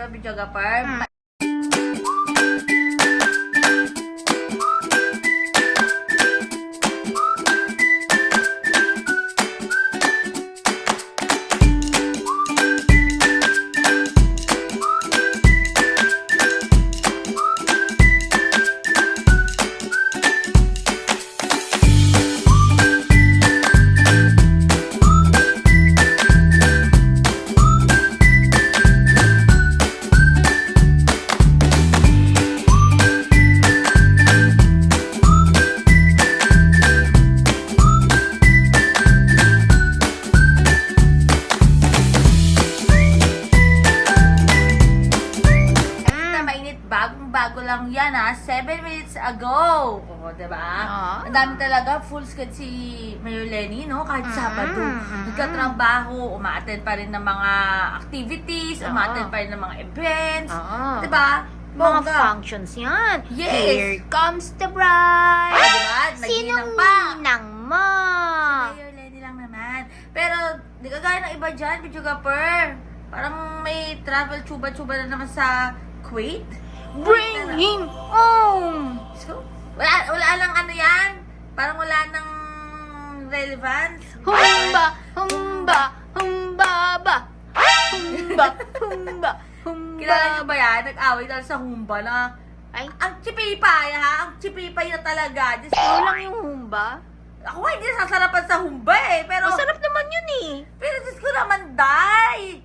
di ba, Bidyo Hmm. Ago. Oo, diba? Ah. Ang dami talaga, full schedule si Mayor Lenny, no? Kahit Mm, Sabado. mm. Nagkatrabaho, umaattend pa rin ng mga activities, Ah. umaattend pa rin ng mga events. Oo. Diba? Mga Bongga. functions yan. Yes. Here comes the bride. Ah, diba? Sinong Nagninang pa. ninang mo? Mayor Lenny lang naman. Pero, di kagaya ng iba dyan, Bidyo Gapper. Parang may travel chuba-chuba na naman sa Kuwait. Bring him home. So, wala, wala lang ano yan. Parang wala nang relevance. Humba, humba, humba ba. Humba, humba, humba. Kilala niyo ba yan? Nag-away dahil sa humba na Ay, ang chipipay ha? Ang chipipay na talaga. Ko, ikaw lang yung humba? ako hindi sasarapan sa humba eh. Pero, Masarap naman yun eh. pero Diyos ko naman, day.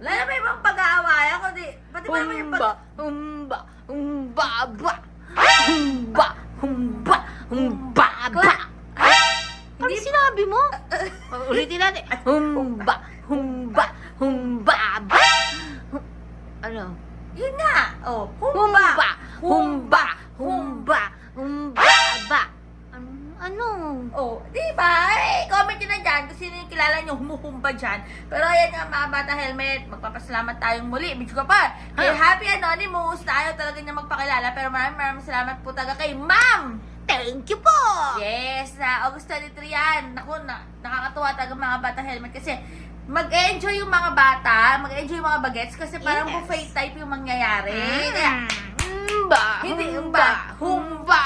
Wala na ba ibang pag-aawayan? Kundi, pati ba naman yung Humba, pag... humba, humba ba. Humba, humba, humba ba. Ano sinabi mo? Uh, ulitin natin. Humba, humba, humba ba. Ano? Yun nga. Oh, Humba, humba. humba, humba, humba Oh, di ba? Eh, comment nyo na dyan kung sino yung kilala nyo humuhumba dyan. Pero ayan nga mga bata helmet, magpapasalamat tayong muli. Medyo ka pa. Kay Ah. Happy Anonymous na ayaw talaga niya magpakilala. Pero maraming maraming salamat po talaga kay Ma'am! Thank you po! Yes, na August 23 yan. Naku, na, nakakatuwa talaga mga bata helmet kasi mag-enjoy yung mga bata, mag-enjoy yung mga bagets kasi parang Yes. buffet type yung mangyayari. Kaya, Humba, Hindi, humba, humba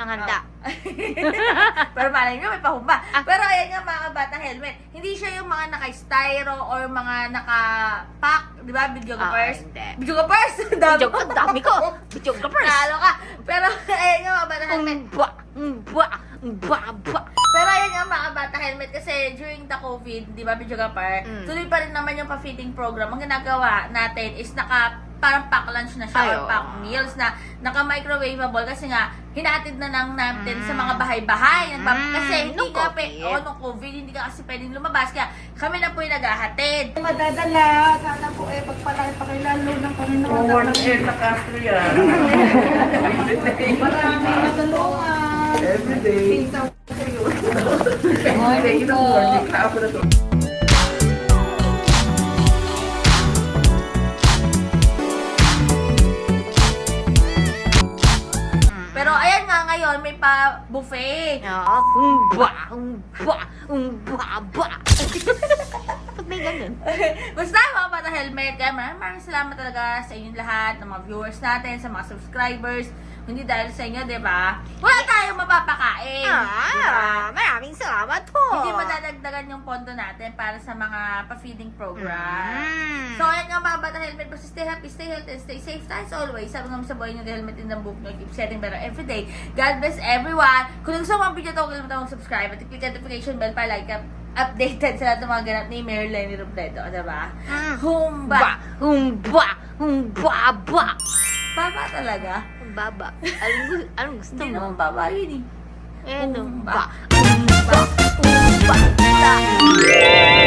ang handa. Pero malay nyo, may pahumba. Ah. Pero ayan nga mga bata helmet. Hindi siya yung mga naka-styro or mga naka-pack, di ba? Videographers. Ah, hindi. Videographers! Dami Video ko, dami ko. Video ka first. Nalo ka. Pero ayan nga mga bata helmet. Humba, humba, humba ba. Pero ayan nga mga bata helmet kasi during the COVID, di ba, videographer, Mm. tuloy pa rin naman yung pa-fitting program. Ang ginagawa natin is naka parang pack lunch na siya Ay, or oo. pack meals na naka-microwavable kasi nga hinatid na lang natin Mm. sa mga bahay-bahay. Nagpa- Mm, Kasi hindi nung nga pe, COVID. oh, nung COVID, hindi ka kasi pwedeng lumabas. Kaya kami na po yung naghahatid. madadala. Sana po eh, pagpalaki pa kay lalo ng Panginoon. Forward air sa Castro yan. Maraming natulungan. Every day. Pinsa ko kayo. Every day, na na to. May pa buffet. Oo, humba, humba, humba ba. Ba't may ganun? Basta mga bata helmet, kaya maraming maraming salamat talaga sa inyong lahat, ng mga viewers natin, sa mga subscribers. Hindi dahil sa inyo, di ba? Wala tayong mapapakain. Ah, maraming salamat po. Hindi madadagdagan yung pondo natin para sa mga pa-feeding program. Mm. So, ayan mga bata helmet. Basta stay happy, stay healthy, and stay safe as always. Sabi nga sa buhay nyo, the helmet in the book nyo. Keep setting better every day. God bless everyone. Kung gusto mo ang video to, huwag kalimutan mag-subscribe at i-click ang notification bell para like up updated sa lahat ng mga ganap ni Lenny Robledo. Diba? Mm. Humba! Humba, humba ba. Baba talaga. Humba ba. Anong, gu- anong gusto Hindi mo? naman baba yun eh. Eh, Humba. humba, humba, humba.